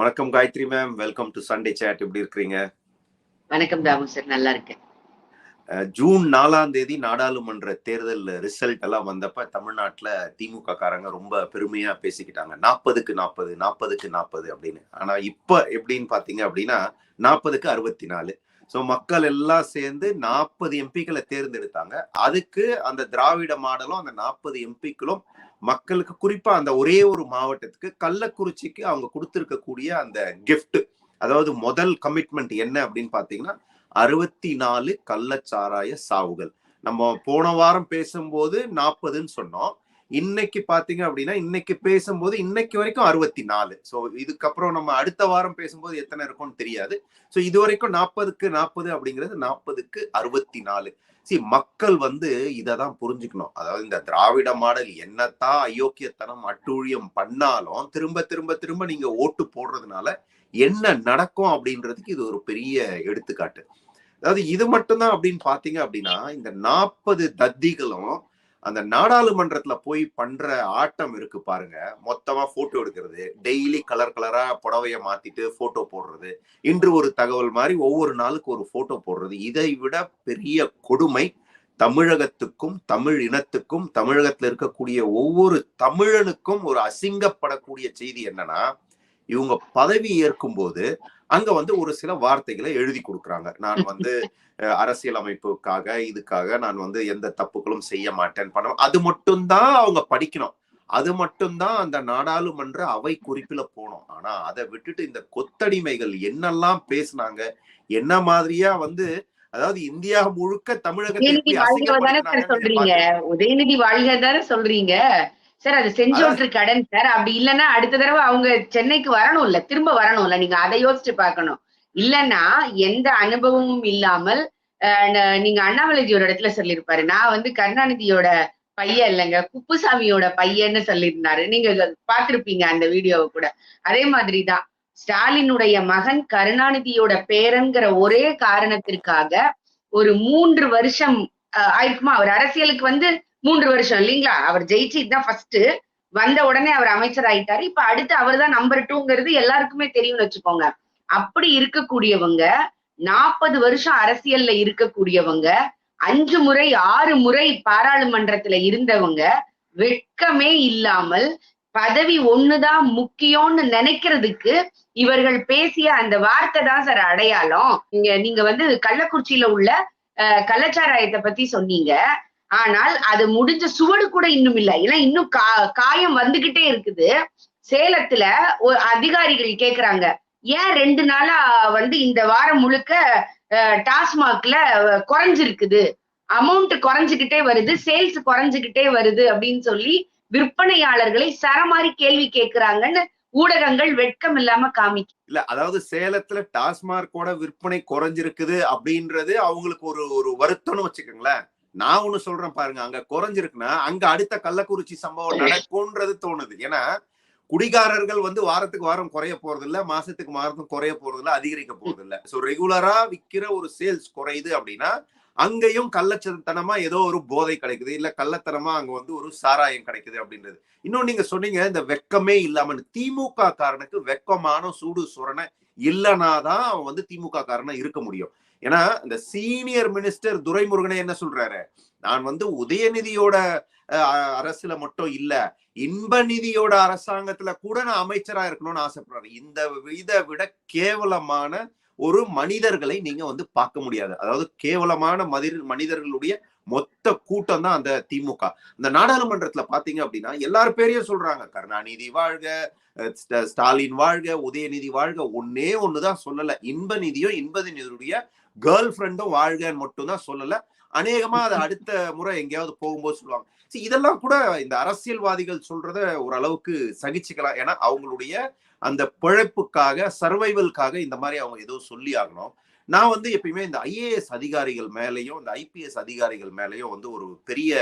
வணக்கம் Gayathri ma'am. Welcome to Sunday chat எப்படி இருக்கிறீங்க? வணக்கம் தாமு சார் நல்லா இருக்கேன். ஜூன் நாலாம் தேதி நாடாளுமன்ற தேர்தல் ரிசல்ட் எல்லாம் வந்தப்ப தமிழ்நாட்டுல திமுக காரங்க ரொம்ப பெருமையா பேசிக்கிட்டாங்க. நாற்பதுக்கு நாற்பது நாற்பதுக்கு நாற்பது அப்படின்னு. ஆனா இப்ப எப்படின்னு பாத்தீங்க அப்படின்னா நாற்பதுக்கு அறுபத்தி நாலு ஸோ மக்கள் எல்லாம் சேர்ந்து நாற்பது எம்பிக்களை தேர்ந்தெடுத்தாங்க. அதுக்கு அந்த திராவிட மாடலும் அந்த நாற்பது எம்பிக்களும் மக்களுக்கு குறிப்பா அந்த ஒரே ஒரு மாவட்டத்துக்கு கள்ளக்குறிச்சிக்கு அவங்க கொடுத்திருக்கக்கூடிய அந்த கிஃப்ட் அதாவது முதல் கமிட்மெண்ட் என்ன அப்படின்னு பாத்தீங்கன்னா அறுபத்தி நாலு கள்ளச்சாராய சாவுகள். நம்ம போன வாரம் பேசும்போது நாற்பதுன்னு சொன்னோம். இன்னைக்கு பாத்தீங்க அப்படின்னா இன்னைக்கு பேசும்போது இன்னைக்கு வரைக்கும் அறுபத்தி நாலு ஸோ இதுக்கப்புறம் நம்ம அடுத்த வாரம் பேசும்போது எத்தனை இருக்கும்னு தெரியாது. ஸோ இது வரைக்கும் நாற்பதுக்கு நாற்பது அப்படிங்கிறது நாற்பதுக்கு அறுபத்தி நாலு சி மக்கள் வந்து இதை தான் புரிஞ்சுக்கணும். அதாவது இந்த திராவிட மாடல் என்னத்தான் அயோக்கியத்தனம் அட்டூழியம் பண்ணாலும் திரும்ப திரும்ப திரும்ப நீங்க ஓட்டு போடுறதுனால என்ன நடக்கும் அப்படின்றதுக்கு இது ஒரு பெரிய எடுத்துக்காட்டு. அதாவது இது மட்டும்தான் அப்படின்னு பாத்தீங்க அப்படின்னா இந்த நாற்பது தத்திகளும் அந்த நாடாளுமன்றத்துல போய் பண்ற ஆட்டம் இருக்கு பாருங்க. மொத்தமா போட்டோ எடுக்கிறது. டெய்லி கலர் கலரா புடவைய மாத்திட்டு போட்டோ போடுறது. இன்று ஒரு தகவல் மாதிரி ஒவ்வொரு நாளுக்கு ஒரு போட்டோ போடுறது. இதை விட பெரிய கொடுமை தமிழகத்துக்கும் தமிழ் இனத்துக்கும் தமிழகத்துல இருக்கக்கூடிய ஒவ்வொரு தமிழனுக்கும் ஒரு அசிங்கப்படக்கூடிய செய்தி என்னன்னா இவங்க பதவி ஏற்கும் போது அங்க வந்து ஒரு சில வார்த்தைகளை எழுதி கொடுக்குறாங்க. நான் வந்து அரசியலமைப்புக்காக இதுக்காக நான் வந்து எந்த தப்புகளும் செய்ய மாட்டேன். பண்ண அது மட்டும்தான் அவங்க படிக்கணும். அது மட்டும்தான் அந்த நாடாளுமன்ற அவை குறிப்பில போனோம் ஆனா அதை விட்டுட்டு இந்த கொத்தடிமைகள் என்னெல்லாம் பேசுனாங்க என்ன மாதிரியா வந்து அதாவது இந்தியா முழுக்க தமிழகத்தை உதயநிதி வாழ்க தானே சொல்றீங்க. சார் அது செஞ்சோற்று கடன் சார். அப்படி இல்லைன்னா அடுத்த தடவை அவங்க சென்னைக்கு வரணும்ல திரும்ப வரணும்ல நீங்க அதை யோசிச்சு பார்க்கணும். இல்லைன்னா எந்த அனுபவமும் இல்லாமல் நீங்க அண்ணாமலைஜியோட இடத்துல சொல்லியிருப்பாரு. நான் வந்து கருணாநிதியோட பையன் இல்லைங்க குப்புசாமியோட பையன்னு சொல்லியிருந்தாரு. நீங்க பார்த்திருப்பீங்க அந்த வீடியோவை கூட. அதே மாதிரிதான் ஸ்டாலினுடைய மகன் கருணாநிதியோட பேரன்கிற ஒரே காரணத்திற்காக ஒரு மூன்று வருஷம் ஆயிருக்குமா? அவர் அரசியலுக்கு வந்து மூன்று வருஷம் இல்லைங்களா? அவர் ஜெயிச்சு தான் ஃபர்ஸ்ட் வந்த உடனே அவர் அமைச்சர் ஆயிட்டாரு. இப்ப அடுத்து அவர் தான் நம்பர் டூங்கிறது எல்லாருக்குமே தெரியும்னு வச்சுக்கோங்க. அப்படி இருக்கக்கூடியவங்க நாற்பது வருஷம் அரசியல்ல இருக்கக்கூடியவங்க அஞ்சு முறை ஆறு முறை பாராளுமன்றத்துல இருந்தவங்க வெட்கமே இல்லாமல் பதவி ஒண்ணுதான் முக்கியம்னு நினைக்கிறதுக்கு இவர்கள் பேசிய அந்த வார்த்தை தான் சார் அடையாளம். நீங்க நீங்க வந்து கள்ளக்குறிச்சியில உள்ள கள்ளச்சாராயத்தை பத்தி சொன்னீங்க. ஆனால் அது முடிஞ்ச சுவடு கூட இன்னும் இல்லை. ஏன்னா இன்னும் கா காயம் வந்துகிட்டே இருக்குது. சேலத்துல ஒரு அதிகாரிகள் கேக்குறாங்க. ஏன் ரெண்டு நாளா வந்து இந்த வாரம் முழுக்க டாஸ்மாக்ல குறைஞ்சிருக்குது? அமௌண்ட் குறைஞ்சுக்கிட்டே வருது. சேல்ஸ் குறைஞ்சுக்கிட்டே வருது அப்படின்னு சொல்லி விற்பனையாளர்களை சரமாரி கேள்வி கேட்கிறாங்கன்னு ஊடகங்கள் வெட்கம் இல்லாம காமிக்கு இல்ல அதாவது சேலத்துல டாஸ்மார்க்கோட விற்பனை குறைஞ்சிருக்குது அப்படின்றது அவங்களுக்கு ஒரு ஒரு வருத்தம்னு வச்சுக்கோங்களேன். நான் ஒண்ணு சொல்றேன் பாருங்க அங்க குறைஞ்சிருக்குன்னா அங்க அடுத்த கள்ளக்குறிச்சி சம்பவம் நடக்கும்ன்றது தோணுது. ஏன்னா குடிகாரர்கள் வந்து வாரத்துக்கு வாரம் குறைய போறது இல்ல மாசத்துக்கு மாதம் குறைய போறது இல்ல அதிகரிக்க போறது இல்ல சோ ரெகுலரா விக்கிற ஒரு சேல்ஸ் குறையுது அப்படின்னா அங்கேயும் கள்ளச்சத்தனமா ஏதோ ஒரு போதை கிடைக்குது இல்ல கள்ளத்தனமா அங்க வந்து ஒரு சாராயம் கிடைக்குது அப்படின்றது. இன்னும் நீங்க சொன்னீங்க இந்த வெக்கமே இல்லாம திமுக காரனுக்கு வெக்கமான சூடு சுரணை இல்லைனாதான் அவன் வந்து திமுக காரனா இருக்க முடியும். ஏன்னா இந்த சீனியர் மினிஸ்டர் துரைமுருகனே என்ன சொல்றாரு? நான் வந்து உதயநிதியோட அஹ், அரசுல மட்டும் இல்ல இன்ப நிதியோட அரசாங்கத்துல கூட நான் அமைச்சரா இருக்கணும்னு ஆசைப்படுறாரு. இந்த இதை விட கேவலமான ஒரு மனிதர்களை நீங்க வந்து பார்க்க முடியாது. அதாவது கேவலமான மதி மனிதர்களுடைய மொத்த கூட்டம் தான் அந்த திமுக. இந்த நாடாளுமன்றத்துல பாத்தீங்க அப்படின்னா எல்லார் பேரையும் சொல்றாங்க. கருணாநிதி வாழ்க ஸ்டாலின் வாழ்க உதயநிதி வாழ்க ஒன்னே ஒண்ணுதான் சொல்லல. இன்ப நிதியும் இன்ப நிதியுடைய கேர்ள் ஃப்ரெண்டும் வாழ்கன்னு மட்டும் தான் சொல்லல. அநேகமா அதை அடுத்த முறை எங்கேயாவது போகும்போது சொல்லுவாங்க. See, இதெல்லாம் கூட இந்த அரசியல்வாதிகள் சொல்றத ஓரளவுக்கு சகிச்சுக்கலாம். ஏன்னா அவங்களுடைய அந்த பிழைப்புக்காக சர்வைவல்காக இந்த மாதிரி அவங்க ஏதோ சொல்லி ஆகணும். நான் வந்து எப்பயுமே இந்த ஐஏஎஸ் அதிகாரிகள் மேலேயும் இந்த ஐபிஎஸ் அதிகாரிகள் மேலேயும் வந்து ஒரு பெரிய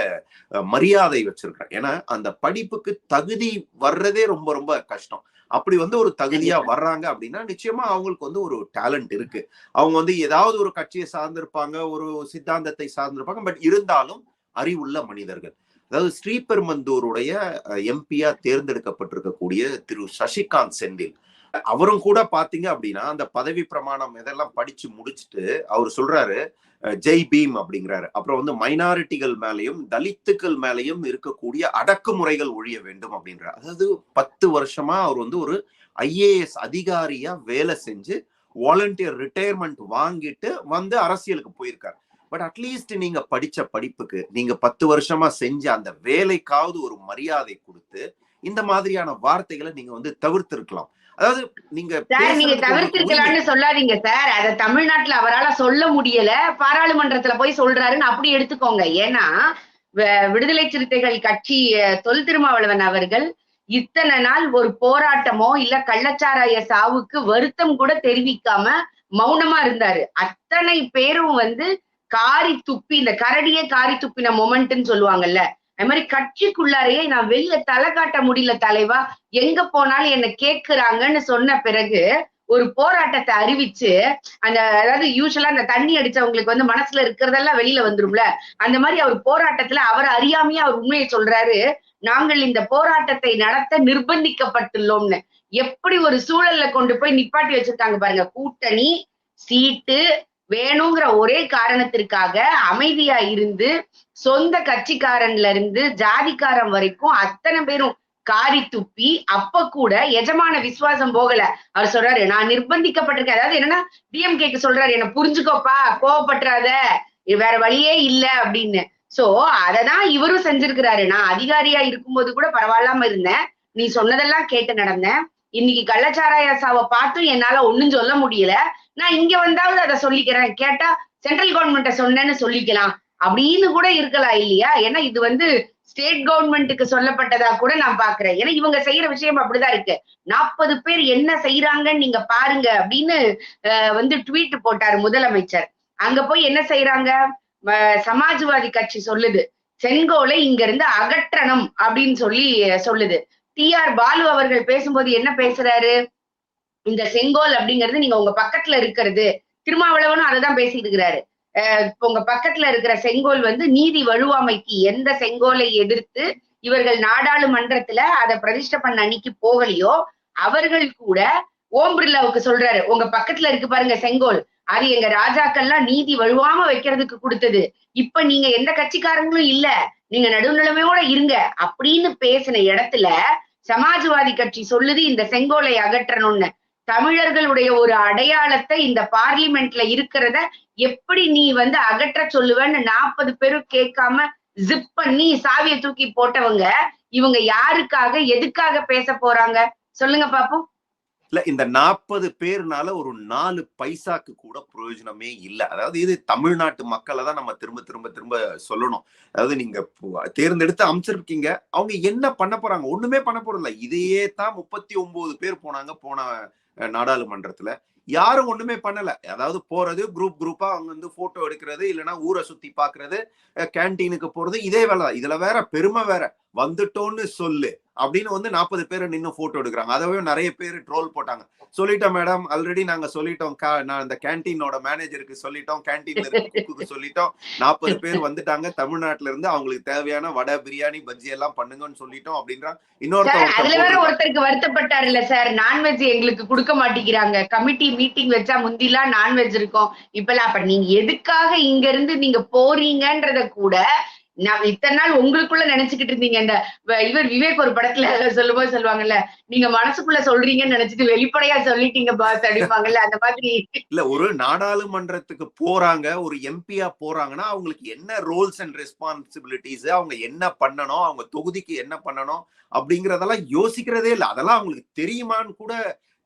மரியாதை வச்சிருக்கிறேன். ஏன்னா அந்த படிப்புக்கு தகுதி வர்றதே ரொம்ப ரொம்ப கஷ்டம். அப்படி வந்து ஒரு தகுதியா வர்றாங்க அப்படின்னா நிச்சயமா அவங்களுக்கு வந்து ஒரு டேலண்ட் இருக்கு. அவங்க வந்து ஏதாவது ஒரு கட்சியை சார்ந்திருப்பாங்க ஒரு சித்தாந்தத்தை சார்ந்திருப்பாங்க. பட் இருந்தாலும் அறிவுள்ள மனிதர்கள். அதாவது ஸ்ரீபெருமந்தூருடைய எம்பியா தேர்ந்தெடுக்கப்பட்டிருக்கக்கூடிய திரு சசிகாந்த் செந்தில். அவரும் கூட பாத்தீங்க அப்படின்னா அந்த பதவி பிரமாணம் இதெல்லாம் படிச்சு முடிச்சுட்டு அவர் சொல்றாரு ஜெய் பீம் அப்படிங்கிறாரு. அப்புறம் வந்து மைனாரிட்டிகள் மேலயும் தலித்துக்கள் மேலயும் இருக்கக்கூடிய அடக்குமுறைகள் ஒழிய வேண்டும் அப்படின்றார். அதாவது பத்து வருஷமா அவர் வந்து ஒரு ஐஏஎஸ் அதிகாரியா வேலை செஞ்சு வாலண்டியர் ரிட்டையர்மெண்ட் வாங்கிட்டு வந்து அரசியலுக்கு போயிருக்காரு. பட் அட்லீஸ்ட் நீங்க படிச்ச படிப்புக்கு நீங்க பத்து வருஷமா செஞ்ச அந்த வேலைக்காவது ஒரு மரியாதை கொடுத்து இந்த மாதிரியான வார்த்தைகளை நீங்க வந்து தவிர்த்திருக்கலாம். அதாவது நீங்க சார் நீங்க தவிர்த்திருக்கலாம்னு சொல்லாதீங்க சார். அத தமிழ்நாட்டுல அவரால சொல்ல முடியல. பாராளுமன்றத்துல போய் சொல்றாருன்னு அப்படி எடுத்துக்கோங்க. ஏன்னா விடுதலை சிறுத்தைகள் கட்சி தொல் திருமாவளவன் அவர்கள் இத்தனை நாள் ஒரு போராட்டமோ இல்ல கள்ளச்சாராய சாவுக்கு வருத்தம் கூட தெரிவிக்காம மௌனமா இருந்தாரு. அத்தனை பேரும் வந்து காரி துப்பி இந்த கரடியே காரி துப்பின மொமெண்ட்னு சொல்லுவாங்கல்ல அது மாதிரி கட்சிக்குள்ளாரையே நான் வெளிய தலை காட்ட முடியல தலைவா. எங்க போனாலும் என்ன கேக்குறாங்கன்னு சொன்ன பிறகு ஒரு போராட்டத்தை அறிவிச்சு அந்த அதாவது யூஸ்வலா அந்த தண்ணி அடிச்சவங்களுக்கு வந்து மனசுல இருக்கிறதெல்லாம் வெளியில வந்துரும்ல. அந்த மாதிரி அவர் போராட்டத்துல அவர் அறியாமையே அவர் உண்மையை சொல்றாரு. நாங்கள் இந்த போராட்டத்தை நடத்த நிர்பந்திக்கப்பட்டுள்ளோம்னு. எப்படி ஒரு சூழல்ல கொண்டு போய் நிப்பாட்டி வச்சிருக்காங்க பாருங்க. கூட்டணி சீட்டு வேணுங்கிற ஒரே காரணத்திற்காக அமைதியா இருந்து சொந்த கட்சிக்காரன்ல இருந்து ஜாதிக்காரன் வரைக்கும் அத்தனை பேரும் காரி துப்பி அப்ப கூட எஜமான விசுவாசம் போகல. அவர் சொல்றாரு நான் நிர்பந்திக்கப்பட்டிருக்கேன். அதாவது என்னன்னா டிஎம்கேக்கு சொல்றாரு என்ன புரிஞ்சுக்கோப்பா கோவப்பட்டுறாத. வேற வழியே இல்ல அப்படின்னு. சோ அததான் இவரும் செஞ்சிருக்கிறாரு. நான் அதிகாரியா இருக்கும்போது கூட பரவாயில்லாம இருந்தேன். நீ சொன்னதெல்லாம் கேட்டு நடந்தேன். இன்னைக்கு கள்ளச்சாராய சாவை பார்த்தும் என்னால ஒண்ணும் சொல்ல முடியல. நான் இங்க வந்தாவது அதை சொல்லிக்கிறேன். கேட்டா சென்ட்ரல் கவர்மெண்ட்ட சொன்னேன்னு சொல்லிக்கலாம். அப்படின்னு கூட இருக்கலாம் இல்லையா? ஏன்னா இது வந்து ஸ்டேட் கவர்மெண்ட்டுக்கு சொல்லப்பட்டதா கூட நான் பாக்குறேன் ஏன்னா இவங்க செய்யற விஷயம் அப்படிதான் இருக்கு. நாற்பது பேர் என்ன செய்யறாங்கன்னு நீங்க பாருங்க அப்படின்னு வந்து ட்வீட் போட்டாரு முதலமைச்சர். அங்க போய் என்ன செய்யறாங்க சமாஜ்வாதி கட்சி சொல்லுது. செங்கோலை இங்க இருந்து அகற்றணும் அப்படின்னு சொல்லி சொல்லுது. டி ஆர் பாலு அவர்கள் பேசும்போது என்ன பேசுறாரு? இந்த செங்கோல் அப்படிங்கிறது நீங்க உங்க பக்கத்துல இருக்கிறது. திருமாவளவனும் அதை தான் பேசிட்டு இருக்கிறாரு. அஹ் இப்ப உங்க பக்கத்துல இருக்கிற செங்கோல் வந்து நீதி வலுவாமைக்கு எந்த செங்கோலை எதிர்த்து இவர்கள் நாடாளுமன்றத்துல அதை பிரதிஷ்ட பண்ண அன்னைக்கு போகலையோ அவர்கள் கூட ஓம் பிர்லாவுக்கு சொல்றாரு உங்க பக்கத்துல இருக்கு பாருங்க செங்கோல். அது எங்க ராஜாக்கள்லாம் நீதி வலுவாம வைக்கிறதுக்கு கொடுத்தது. இப்ப நீங்க எந்த கட்சிக்காரங்களும் இல்ல. நீங்க நடுநிலைமையோட இருங்க. அப்படின்னு பேசின இடத்துல சமாஜ்வாதி கட்சி சொல்லுது இந்த செங்கோலை அகற்றணும்னு. தமிழர்களுடைய ஒரு அடையாளத்தை இந்த பார்லிமெண்ட்ல இருக்கிறத எப்படி நீ வந்து அகற்ற சொல்லுவேன்னு நாற்பது பேரும் கேட்காம ஜிப் பண்ணி சாவியை தூக்கி போட்டவங்க இவங்க யாருக்காக எதுக்காக பேச போறாங்க? சொல்லுங்க பாப்போம். இல்ல இந்த நாற்பது பேர்னால ஒரு நாலு பைசாக்கு கூட பிரயோஜனமே இல்ல. அதாவது இது தமிழ்நாட்டு மக்களை தான் நம்ம திரும்ப திரும்ப திரும்ப சொல்லணும். அதாவது நீங்க தேர்ந்தெடுத்து அமைச்சிருக்கீங்க. அவங்க என்ன பண்ண போறாங்க? ஒண்ணுமே பண்ண போறதில்ல. இதையே தான் முப்பத்தி ஒன்பது பேர் போனாங்க. போன நாடாளுமன்றத்துல. யாரும் ஒண்ணுமே பண்ணல. அதாவது போறது குரூப் குரூப்பா அவங்க வந்து போட்டோ எடுக்கிறது இல்லைன்னா ஊரை சுத்தி பாக்குறது கேன்டீனுக்கு போறது இதே வேலை தான். இதுல வேற பெருமை வேற. வந்துட்டோன்னு சொல்லு. அப்படின்னு வந்து நாற்பது பேர் நின்னு போட்டோ எடுக்கிறாங்க. அதவே நிறைய பேர் ட்ரோல் போட்டாங்க. சொல்லிட்டோம் மேடம் ஆல்ரெடி நாங்க சொல்லிட்டோம். நான் இந்த கேன்டீனோட மேனேஜருக்கு சொல்லிட்டோம். கேன்டீன்ல குக்குக்கு சொல்லிட்டோம். நாற்பது பேர் வந்துட்டாங்க. தமிழ்நாட்டுல இருந்து அவங்களுக்கு தேவையான வடை பிரியாணி பஜ்ஜி எல்லாம் பண்ணுங்கன்னு சொல்லிட்டோம் வேற ஒருத்தன் ஒருத்தருக்கு வருத்தப்பட்டாரு இல்ல சார்? நான்வெஜ் எங்களுக்கு கொடுக்க மாட்டேங்கிறாங்க. கமிட்டி மீட்டிங் வச்சா முந்திலாம் நான்வெஜ் இருக்கும். இப்பெல்லாம் அப்ப நீங்க எதுக்காக இங்க இருந்து நீங்க போறீங்கன்றத கூட நான் இத்தனை நாள் உங்களுக்குள்ள நினைச்சுக்கிட்டு இருந்தீங்க. இந்த இவர் விவேக் ஒரு படத்துல சொல்லும்போது சொல்லுவாங்கல்ல நீங்க மனசுக்குள்ள சொல்றீங்கன்னு நினைச்சிட்டு வெளிப்படையா சொல்லிட்டீங்க பாஸ் அடிப்பாங்கல்ல அந்த மாதிரி. இல்ல ஒரு நாடாளுமன்றத்துக்கு போறாங்க ஒரு எம்பியா போறாங்கன்னா அவங்களுக்கு என்ன ரோல்ஸ் அண்ட் ரெஸ்பான்சிபிலிட்டிஸ் அவங்க என்ன பண்ணணும் அவங்க தொகுதிக்கு என்ன பண்ணணும் அப்படிங்கறதெல்லாம் யோசிக்கிறதே இல்ல. அதெல்லாம் அவங்களுக்கு தெரியுமான்னு கூட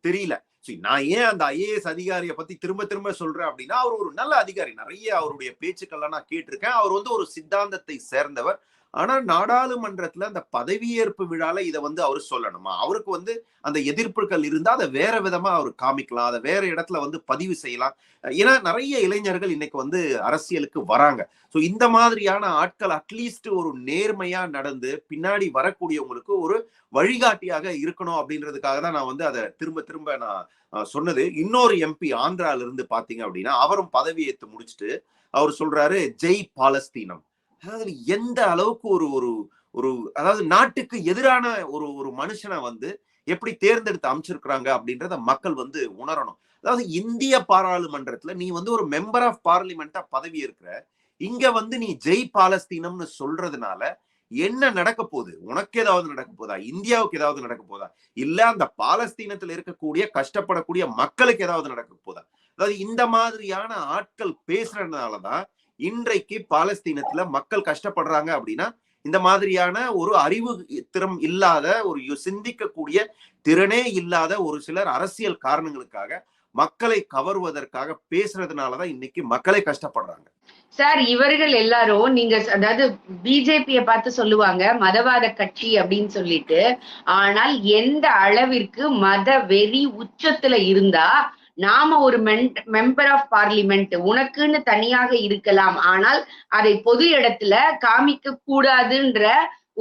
தெரியல. சரி, நான் ஏன் அந்த ஐஏஎஸ் அதிகாரியை பத்தி திரும்ப திரும்ப சொல்றேன் அப்படின்னா அவர் ஒரு நல்ல அதிகாரி. நிறைய அவருடைய பேச்சுக்கள்லாம் நான் கேட்டிருக்கேன். அவர் வந்து ஒரு சித்தாந்தத்தை சேர்ந்தவர். ஆனா நாடாளுமன்றத்துல அந்த பதவியேற்பு விழால இதை வந்து அவர் சொல்லணுமா? அவருக்கு வந்து அந்த எதிர்ப்புகள் இருந்தா அதை வேற விதமா அவர் காமிக்கலாம். அதை வேற இடத்துல வந்து பதிவு செய்யலாம். ஏன்னா நிறைய இளைஞர்கள் இன்னைக்கு வந்து அரசியலுக்கு வராங்க. ஸோ இந்த மாதிரியான ஆட்கள் அட்லீஸ்ட் ஒரு நேர்மையா நடந்து பின்னாடி வரக்கூடியவங்களுக்கு ஒரு வழிகாட்டியாக இருக்கணும் அப்படின்றதுக்காக தான் நான் வந்து அதை திரும்ப திரும்ப நான் சொன்னது. இன்னொரு எம்பி ஆந்திரால இருந்து பாத்தீங்க அப்படின்னா அவரும் பதவியேற்று முடிச்சுட்டு அவர் சொல்றாரு ஜெய் பாலஸ்தீனம். அதாவது எந்த அளவுக்கு ஒரு ஒரு ஒரு அதாவது நாட்டுக்கு எதிரான ஒரு ஒரு மனுஷனை வந்து எப்படி தேர்ந்தெடுத்து அமைச்சிருக்கிறாங்க அப்படின்றத மக்கள் வந்து உணரணும். அதாவது இந்திய பாராளுமன்றத்துல நீ வந்து ஒரு மெம்பர் ஆஃப் பார்லிமெண்டா பதவி இருக்கிற இங்க வந்து நீ ஜெய் பாலஸ்தீனம்னு சொல்றதுனால என்ன நடக்க போகுது? உனக்கு ஏதாவது நடக்க போதா? இந்தியாவுக்கு ஏதாவது நடக்க போதா? இல்ல அந்த பாலஸ்தீனத்துல இருக்கக்கூடிய கஷ்டப்படக்கூடிய மக்களுக்கு ஏதாவது நடக்க போதா? அதாவது இந்த மாதிரியான ஆட்கள் பேசுறதுனாலதான் இன்றைக்கு பாலஸ்தீனத்துல மக்கள் கஷ்டப்படுறாங்க அப்படின்னா இந்த மாதிரியான ஒரு அறிவு திறம் இல்லாத ஒரு சிந்திக்கக்கூடிய திறனே இல்லாத ஒரு சிலர் அரசியல் காரணங்களுக்காக மக்களை கவர்வதற்காக பேசுறதுனாலதான் இன்னைக்கு மக்களை கஷ்டப்படுறாங்க. சார் இவர்கள் எல்லாரும் நீங்க அதாவது பிஜேபிய பார்த்து சொல்லுவாங்க மதவாத கட்சி அப்படின்னு சொல்லிட்டு. ஆனால் எந்த அளவிற்கு மத வெறி உச்சத்துல இருந்தா நாம ஒரு மெம்பர் ஆஃப் பார்லிமெண்ட் உனக்குன்னு தனியாக இருக்கலாம். ஆனால் அதை பொது இடத்துல காமிக்க கூடாதுன்ற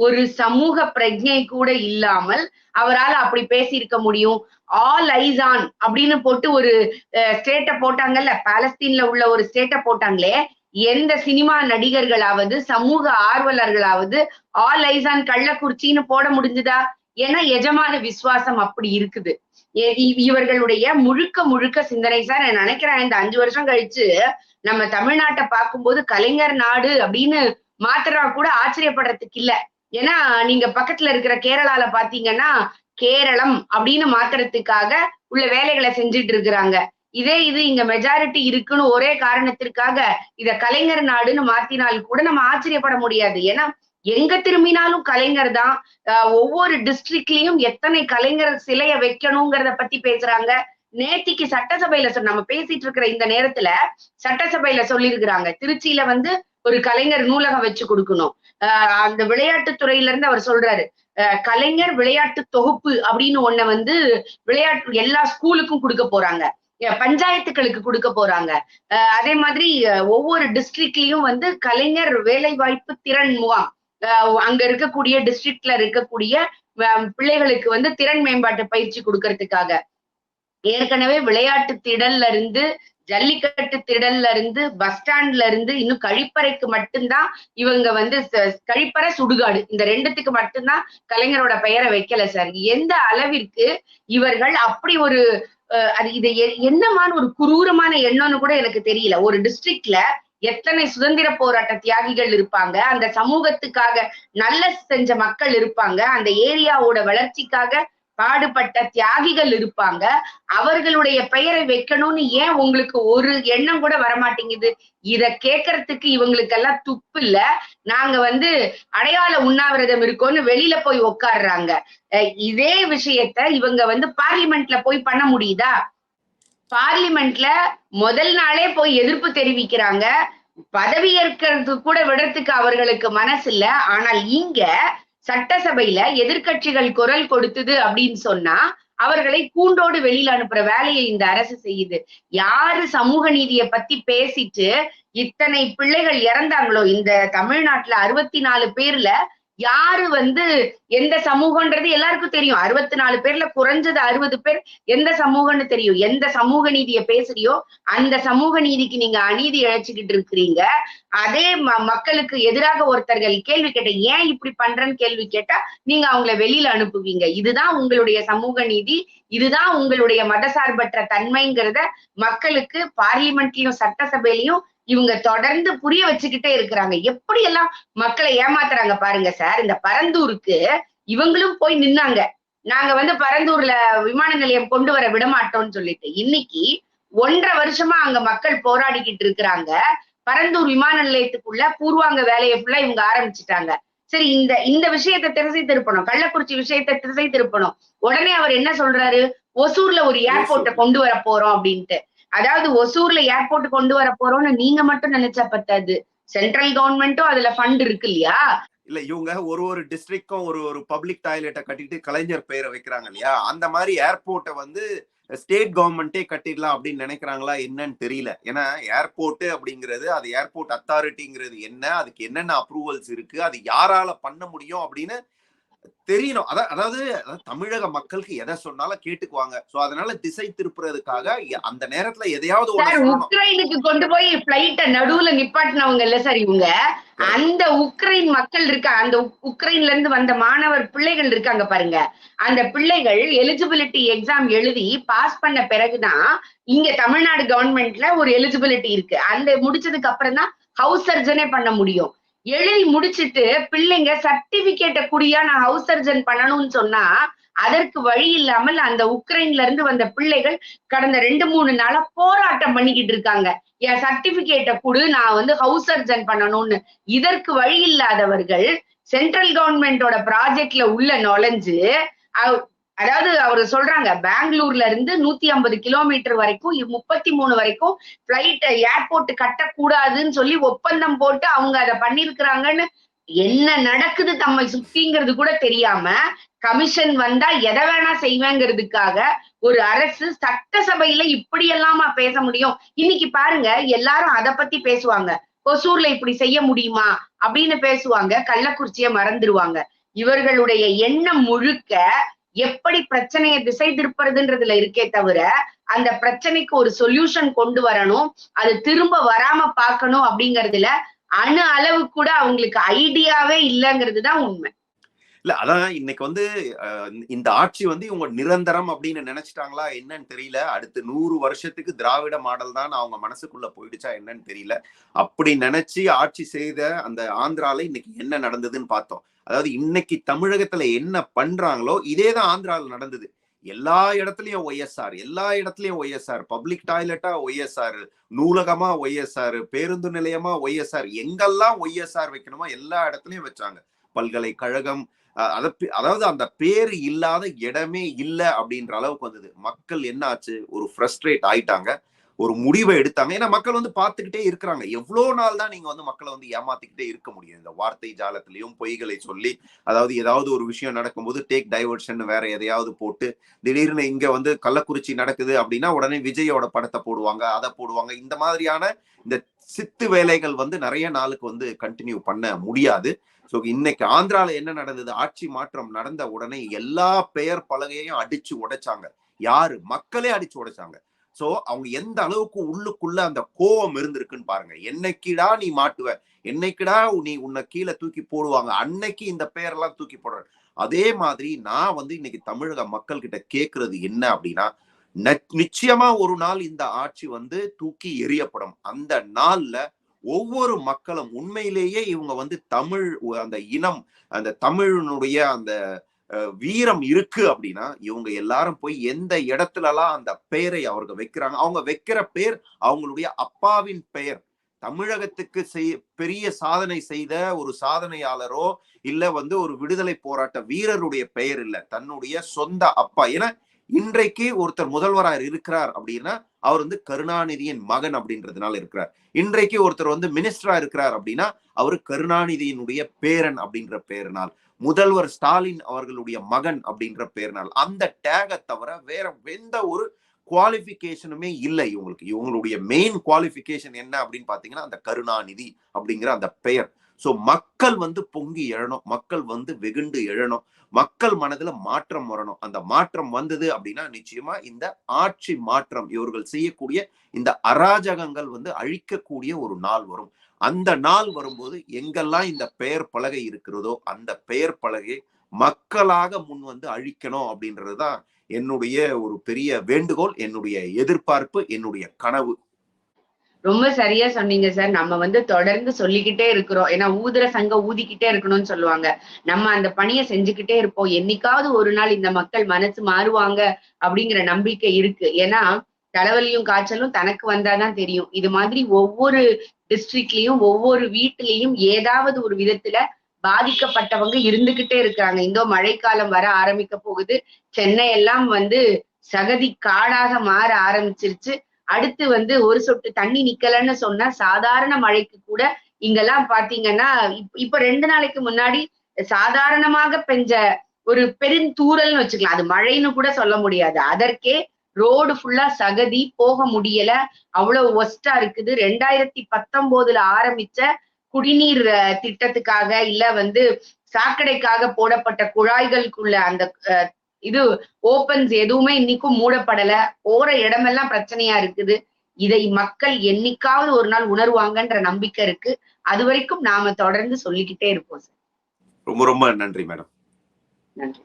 ஒரு சமூக பிரஜை கூட இல்லாமல் அவரால் அப்படி பேசியிருக்க முடியும். ஆல் ஐஸ் ஆன் அப்படின்னு போட்டு ஒரு ஸ்டேட்டை போட்டாங்கல்ல பாலஸ்தீன்ல உள்ள ஒரு ஸ்டேட்டை போட்டாங்களே எந்த சினிமா நடிகர்களாவது சமூக ஆர்வலர்களாவது ஆல் ஐசான் கள்ளக்குறிச்சின்னு போட முடிஞ்சுதா? ஏன்னா எஜமான விசுவாசம் அப்படி இருக்குது. இவர்களுடைய முழுக்க முழுக்க சிந்தனை சார் நான் நினைக்கிறேன் இந்த அஞ்சு வருஷம் கழிச்சு நம்ம தமிழ்நாட்டை பார்க்கும்போது கலைஞர் நாடு அப்படின்னு மாத்திரா கூட ஆச்சரியப்படுறதுக்கு இல்ல. ஏன்னா நீங்க பக்கத்துல இருக்கிற கேரளால பாத்தீங்கன்னா கேரளம் அப்படின்னு மாத்துறதுக்காக உள்ள வேலைகளை செஞ்சுட்டு இருக்கிறாங்க. இதே இது இங்க மெஜாரிட்டி இருக்குன்னு ஒரே காரணத்திற்காக இத கலைஞர் நாடுன்னு மாத்தினால் கூட நம்ம ஆச்சரியப்பட முடியாது. ஏன்னா எங்க திரும்பினாலும் கலைஞர் தான் ஆஹ் ஒவ்வொரு டிஸ்ட்ரிக்ட்லயும் எத்தனை கலைஞர் சிலைய வைக்கணுங்கிறத பத்தி பேசுறாங்க. நேத்திக்கு சட்டசபையில நம்ம பேசிட்டு இருக்கிற இந்த நேரத்துல சட்டசபையில சொல்லியிருக்கிறாங்க. திருச்சியில வந்து ஒரு கலைஞர் நூலகம் வச்சு கொடுக்கணும். ஆஹ் அந்த விளையாட்டு துறையில இருந்து அவர் சொல்றாரு. ஆஹ் கலைஞர் விளையாட்டு தொகுப்பு அப்படின்னு ஒண்ண வந்து விளையாட்டு எல்லா ஸ்கூலுக்கும் கொடுக்க போறாங்க. பஞ்சாயத்துகளுக்கு கொடுக்க போறாங்க. அஹ் அதே மாதிரி ஒவ்வொரு டிஸ்ட்ரிக்ட்லயும் வந்து கலைஞர் வேலை வாய்ப்பு திறன் முகாம். அங்க இருக்கக்கூடிய டிஸ்ட்ரிக்ட்ல இருக்கக்கூடிய பிள்ளைகளுக்கு வந்து திறன் மேம்பாட்டு பயிற்சி கொடுக்கறதுக்காக. ஏற்கனவே விளையாட்டு திடல்ல இருந்து ஜல்லிக்கட்டு திடல்ல இருந்து பஸ் ஸ்டாண்ட்ல இருந்து இன்னும் கழிப்பறைக்கு மட்டும்தான் இவங்க வந்து கழிப்பறை சுடுகாடு. இந்த ரெண்டுத்துக்கு மட்டும்தான் கலைஞரோட பெயரை வைக்கல சார். எந்த அளவிற்கு இவர்கள் அப்படி ஒரு அது இது எ- என்னமான ஒரு குரூரமான எண்ணம்னு கூட எனக்கு தெரியல. ஒரு டிஸ்ட்ரிக்ட்ல எத்தனை சுதந்திர போராட்ட தியாகிகள் இருப்பாங்க? அந்த சமூகத்துக்காக நல்ல செஞ்ச மக்கள் இருப்பாங்க. அந்த ஏரியாவோட வளர்ச்சிக்காக பாடுபட்ட தியாகிகள் இருப்பாங்க. அவர்களுடைய பெயரை வைக்கணும்னு ஏன் உங்களுக்கு ஒரு எண்ணம் கூட வரமாட்டேங்குது? இத கேட்கறதுக்கு இவங்களுக்கெல்லாம் துப்பு இல்ல. நாங்க வந்து அடையாள உண்ணாவிரதம் இருக்கோம்னு வெளியில போய் உட்கார்றாங்க இதே விஷயத்த இவங்க வந்து பார்லிமெண்ட்ல போய் பண்ண முடியுதா? பார்லிமெண்ட்ல முதல் நாளே போய் எதிர்ப்பு தெரிவிக்கிறாங்க. பதவி ஏற்கிறது கூட விடறதுக்கு அவர்களுக்கு மனசு இல்ல. ஆனால் இங்க சட்டசபையில எதிர்க்கட்சிகள் குரல் கொடுத்தது அப்படின்னு சொன்னா அவர்களை கூண்டோடு வெளியில அனுப்புற வேலையை இந்த அரசு செய்யுது. யாரு சமூக நீதியை பத்தி பேசிட்டு இத்தனை பிள்ளைகள் இறந்தாங்களோ இந்த தமிழ்நாட்டுல அறுபத்தி நாலு பேர்ல யாரு வந்து எந்த சமூகம்ன்றது எல்லாருக்கும் தெரியும். அறுபத்தி நாலு பேர்ல குறைஞ்சது அறுபது பேர் எந்த சமூகம்னு தெரியும். எந்த சமூக நீதியை பேசுறியோ அந்த சமூக நீதிக்கு நீங்க அநீதி இழைச்சிக்கிட்டு இருக்கிறீங்க. அதே ம- மக்களுக்கு எதிராக ஒருத்தர்கள் கேள்வி கேட்ட ஏன் இப்படி பண்றேன்னு கேள்வி கேட்டா நீங்க அவங்கள வெளியில அனுப்புவீங்க. இதுதான் உங்களுடைய சமூக நீதி. இதுதான் உங்களுடைய மதசார்பற்ற தன்மைங்கிறத மக்களுக்கு பார்லிமெண்ட்லயும் சட்டசபையிலையும் இவங்க தொடர்ந்து புரிய வச்சுக்கிட்டே இருக்கிறாங்க. எப்படி எல்லாம் மக்களை ஏமாத்துறாங்க பாருங்க சார். இந்த பரந்தூருக்கு இவங்களும் போய் நின்னாங்க. நாங்க வந்து பரந்தூர்ல விமான நிலையம் கொண்டு வர விட மாட்டோம்னு சொல்லிட்டு. இன்னைக்கு ஒன்றரை வருஷமா அங்க மக்கள் போராடிக்கிட்டு இருக்கிறாங்க. பரந்தூர் விமான நிலையத்துக்குள்ள பூர்வாங்க வேலையை ஃபுல்லா இவங்க ஆரம்பிச்சுட்டாங்க. சரி இந்த இந்த விஷயத்தை திசை திருப்பணும். கள்ளக்குறிச்சி விஷயத்தை திசை திருப்பணும். உடனே அவர் என்ன சொல்றாரு? ஒசூர்ல ஒரு ஏர்போர்ட்டை கொண்டு வர போறோம் அப்படின்ட்டு. அதாவது ஒசூர்ல ஏர்போர்ட் கொண்டு வர போறோம்னு நீங்க மட்டும் நினைச்சா பத்தாது. சென்ட்ரல் கவர்மெண்ட்டும் அதுல ஃபண்ட் இருக்கு இல்லையா? இல்ல இவங்க ஒரு ஒரு டிஸ்ட்ரிக்டும் ஒரு ஒரு பப்ளிக் டாய்லெட்டை கட்டிட்டு கலைஞர் பெயரை வைக்கிறாங்க இல்லையா? அந்த மாதிரி ஏர்போர்ட்டை வந்து ஸ்டேட் கவர்மெண்ட்டே கட்டிடலாம் அப்படின்னு நினைக்கிறாங்களா என்னன்னு தெரியல. ஏன்னா ஏர்போர்ட் அப்படிங்கிறது அது ஏர்போர்ட் அத்தாரிட்டிங்கிறது என்ன? அதுக்கு என்னென்ன அப்ரூவல்ஸ் இருக்கு? அது யாரால பண்ண முடியும் அப்படின்னு தெரியணும். அதான் அதாவது தமிழக மக்களுக்கு எதை சொன்னாலும் கேட்டுக்குவாங்க. சோ அதனால திசை திருப்புறதுக்காக அந்த நேரத்துல எதையாவது உக்ரைனுக்கு கொண்டு போய் பிளைட்ட நடுவுல நிப்பாட்டினவங்க இல்ல சார் இவங்க. அந்த உக்ரைன் மக்கள் இருக்கா அந்த உக்- உக்ரைன்ல இருந்து வந்த மாணவர் பிள்ளைகள் இருக்காங்க பாருங்க. அந்த பிள்ளைகள் எலிஜிபிலிட்டி எக்ஸாம் எழுதி பாஸ் பண்ண பிறகுதான் இங்க தமிழ்நாடு கவர்மெண்ட்ல ஒரு எலிஜிபிலிட்டி இருக்கு. அந்த முடிச்சதுக்கு அப்புறம் தான் ஹவுஸ் சர்ஜனே பண்ண முடியும். எழுதி முடிச்சிட்டு பிள்ளைங்க சர்டிபிகேட்டை குடியா நான் ஹவுஸ் சர்ஜன் பண்ணணும்னு சொன்னா அதற்கு வழி இல்லாமல் அந்த உக்ரைன்ல இருந்து வந்த பிள்ளைகள் கடந்த ரெண்டு மூணு நாளா போராட்டம் பண்ணிக்கிட்டு இருக்காங்க. என் சர்டிபிகேட்டை கொடு நான் வந்து ஹவுஸ் சர்ஜன் பண்ணணும்னு. இதற்கு வழி இல்லாதவர்கள் சென்ட்ரல் கவர்மெண்டோட ப்ராஜெக்ட்ல உள்ள நுழைஞ்சு அதாவது அவர் சொல்றாங்க பெங்களூர்ல இருந்து நூத்தி ஐம்பது கிலோமீட்டர் வரைக்கும் முப்பத்தி மூணு வரைக்கும் பிளைட் ஏர்போர்ட் கட்டக்கூடாதுன்னு சொல்லி ஒப்பந்தம் போட்டு அவங்க அதை பண்ணிருக்கிறாங்கன்னு என்ன நடக்குது தம்மை சுத்திங்கிறது கூட தெரியாம கமிஷன் வந்தா எதை வேணா செய்வேங்கிறதுக்காக ஒரு அரசு சட்டசபையில இப்படி எல்லாமா பேச முடியும்? இன்னைக்கு பாருங்க எல்லாரும் அத பத்தி பேசுவாங்க. ஒசூர்ல இப்படி செய்ய முடியுமா? அப்படின்னு பேசுவாங்க. கள்ளக்குறிச்சிய மறந்துடுவாங்க. இவர்களுடைய எண்ணம் முழுக்க எப்படி பிரச்சனையை திசை திருப்புறதுன்றதுல இருக்கே தவிர அந்த பிரச்சனைக்கு ஒரு சொல்யூஷன் கொண்டு வரணும் அது திரும்ப வராம பார்க்கணும் அப்படிங்கறதுல அணு அளவு கூட அவங்களுக்கு ஐடியாவே இல்லைங்கிறது தான் உண்மை. இல்ல அதான் இன்னைக்கு வந்து இந்த ஆட்சி வந்து இவங்க நிரந்தரம் அப்படின்னு நினைச்சிட்டாங்களா என்னன்னு தெரியல. அடுத்து நூறு வருஷத்துக்கு திராவிட மாடல் தான் அவங்க மனசுக்குள்ள போயிடுச்சா என்னன்னு தெரியல. அப்படி நினைச்சு ஆட்சி செய்த அந்த ஆந்திரால இன்னைக்கு என்ன நடந்ததுன்னு பார்த்தோம். அதாவது இன்னைக்கு தமிழகத்துல என்ன பண்றாங்களோ இதே தான் ஆந்திரால நடந்தது. எல்லா இடத்துலயும் ஒய்எஸ்ஆர் எல்லா இடத்துலயும் ஒய்எஸ்ஆர் பப்ளிக் டாய்லெட்டா ஒய்எஸ்ஆர் நூலகமா ஒய்எஸ்ஆர் பேருந்து நிலையமா ஒய்எஸ்ஆர் எங்கெல்லாம் ஒய்எஸ்ஆர் வைக்கணுமோ எல்லா இடத்துலயும் வச்சாங்க. பல்கலைக்கழகம் அதை அதாவது அந்த பேர் இல்லாத இடமே இல்லை அப்படின்ற அளவுக்கு வந்தது. மக்கள் என்ன ஆச்சு? ஒரு ஃப்ரஸ்ட்ரேட் ஆயிட்டாங்க. ஒரு முடிவை எடுத்தாங்க. ஏன்னா மக்கள் வந்து பார்த்துக்கிட்டே இருக்கிறாங்க. எவ்வளோ நாள் தான் நீங்க வந்து மக்களை வந்து ஏமாத்திக்கிட்டே இருக்க முடியும்? இந்த வார்த்தை ஜாலத்திலையும் பொய்களை சொல்லி அதாவது ஏதாவது ஒரு விஷயம் நடக்கும்போது டேக் டைவர்ஷன் வேற எதையாவது போட்டு திடீர்னு இங்க வந்து கள்ளக்குறிச்சி நடக்குது அப்படின்னா உடனே விஜயோட படத்தை போடுவாங்க அதை போடுவாங்க. இந்த மாதிரியான இந்த சித்து வேலைகள் வந்து நிறைய நாளுக்கு வந்து கண்டினியூ பண்ண முடியாது. ஸோ இன்னைக்கு ஆந்திரால என்ன நடந்தது? ஆட்சி மாற்றம் நடந்த உடனே எல்லா பெயர் பலகையையும் அடிச்சு உடைச்சாங்க. யாரு? மக்களே அடிச்சு உடைச்சாங்க. சோ அவங்க எந்த அளவுக்கு உள்ளுக்குள்ள அந்த கோவம் இருந்திருக்குன்னு பாருங்க. என்னைக்குடா நீ மாட்டுவ? என்னைக்குடா நீ உன்னை கீழே தூக்கி போடுவாங்க? அன்னைக்கு இந்த பெயரெல்லாம் தூக்கி போடுற அதே மாதிரி நான் வந்து இன்னைக்கு தமிழக மக்கள் கிட்ட கேட்கறது என்ன அப்படின்னா நிச்சயமா ஒரு நாள் இந்த ஆட்சி வந்து தூக்கி எறியப்படும். அந்த நாள்ல ஒவ்வொரு மக்களும் உண்மையிலேயே இவங்க வந்து தமிழ் அந்த இனம் அந்த தமிழனுடைய அந்த வீரம் இருக்கு அப்படின்னா இவங்க எல்லாரும் போய் எந்த இடத்துலலாம் அந்த பெயரை அவர்கள் வைக்கிறாங்க அவங்க வைக்கிற பேர் அவங்களுடைய அப்பாவின் பெயர். தமிழகத்துக்கு செய் பெரிய சாதனை செய்த ஒரு சாதனையாளரோ இல்ல வந்து ஒரு விடுதலை போராட்ட வீரருடைய பெயர் இல்ல தன்னுடைய சொந்த அப்பா. ஏன்னா இன்றைக்கு ஒருத்தர் முதல்வராக இருக்கிறார் அப்படின்னா அவர் வந்து கருணாநிதியின் மகன் அப்படின்றதுனால இருக்கிறார். இன்றைக்கு ஒருத்தர் வந்து மினிஸ்டரா இருக்கிறார் அப்படின்னா அவர் கருணாநிதியினுடைய பேரன் அப்படின்ற பெயரினால் முதல்வர் ஸ்டாலின் அவர்களுடைய மகன் அப்படின்ற பெயரினால் அந்த டேகை தவிர வேற எந்த ஒரு குவாலிஃபிகேஷனுமே இல்லை இவங்களுக்கு. இவங்களுடைய மெயின் குவாலிஃபிகேஷன் என்ன அப்படின்னு பாத்தீங்கன்னா அந்த கருணாநிதி அப்படிங்கிற அந்த பெயர். ஸோ மக்கள் வந்து பொங்கி எழணும். மக்கள் வந்து வெகுண்டு எழணும். மக்கள் மனதுல மாற்றம் வரணும். அந்த மாற்றம் வந்தது அப்படின்னா நிச்சயமா இந்த ஆட்சி மாற்றம் இவர்கள் செய்யக்கூடிய இந்த அராஜகங்கள் வந்து அழிக்கக்கூடிய ஒரு நாள் வரும். அந்த நாள் வரும்போது எங்கெல்லாம் இந்த பெயர் பலகை இருக்கிறதோ அந்த பெயர் பலகை மக்களாக முன் வந்து அழிக்கணும் அப்படின்றதுதான் என்னுடைய ஒரு பெரிய வேண்டுகோள் என்னுடைய எதிர்பார்ப்பு என்னுடைய கனவு. ரொம்ப சரியா சொன்னீங்க சார் நம்ம வந்து தொடர்ந்து சொல்லிக்கிட்டே இருக்கிறோம். ஏன்னா ஊதுற சங்க ஊதிக்கிட்டே இருக்கணும்னு சொல்லுவாங்க. நம்ம அந்த பணியை செஞ்சுக்கிட்டே இருப்போம். என்னைக்காவது ஒரு நாள் இந்த மக்கள் மனசு மாறுவாங்க அப்படிங்கிற நம்பிக்கை இருக்கு. ஏன்னா தலைவலியும் காய்ச்சலும் தனக்கு வந்தாதான் தெரியும். இது மாதிரி ஒவ்வொரு டிஸ்ட்ரிக்ட்லயும் ஒவ்வொரு வீட்டுலயும் ஏதாவது ஒரு விதத்துல பாதிக்கப்பட்டவங்க இருந்துகிட்டே இருக்கிறாங்க இந்த மழைக்காலம் வர ஆரம்பிக்க போகுது. சென்னை எல்லாம் வந்து சகதி காடாக மாற ஆரம்பிச்சிருச்சு. அடுத்து வந்து ஒரு சொட்டு தண்ணி நிக்கலன்னு சொன்னா சாதாரண மழைக்கு கூட இங்கெல்லாம் பாத்தீங்கன்னா இப்- இப்ப ரெண்டு நாளைக்கு முன்னாடி சாதாரணமாக பெஞ்ச ஒரு பெருந்தூரல்னு வச்சுக்கலாம். அது மழைன்னு கூட சொல்ல முடியாது. அதற்கே ரோடு ஃபுல்லா சகதி போக முடியல. அவ்வளவு ஒஸ்டா இருக்குது. ரெண்டாயிரத்தி பத்தொன்பதுல ஆரம்பிச்ச குடிநீர் திட்டத்துக்காக இல்ல வந்து சாக்கடைக்காக போடப்பட்ட குழாய்களுக்குள்ள அந்த அஹ், இது ஓப்பன்ஸ் எதுவுமே இன்னைக்கும் மூடப்படல. போற இடமெல்லாம் பிரச்சனையா இருக்குது. இதை மக்கள் என்னைக்காவது ஒரு நாள் உணர்வாங்கன்ற நம்பிக்கை இருக்கு. அது வரைக்கும் நாம தொடர்ந்து சொல்லிக்கிட்டே இருப்போம் சார். ரொம்ப ரொம்ப நன்றி மேடம். நன்றி.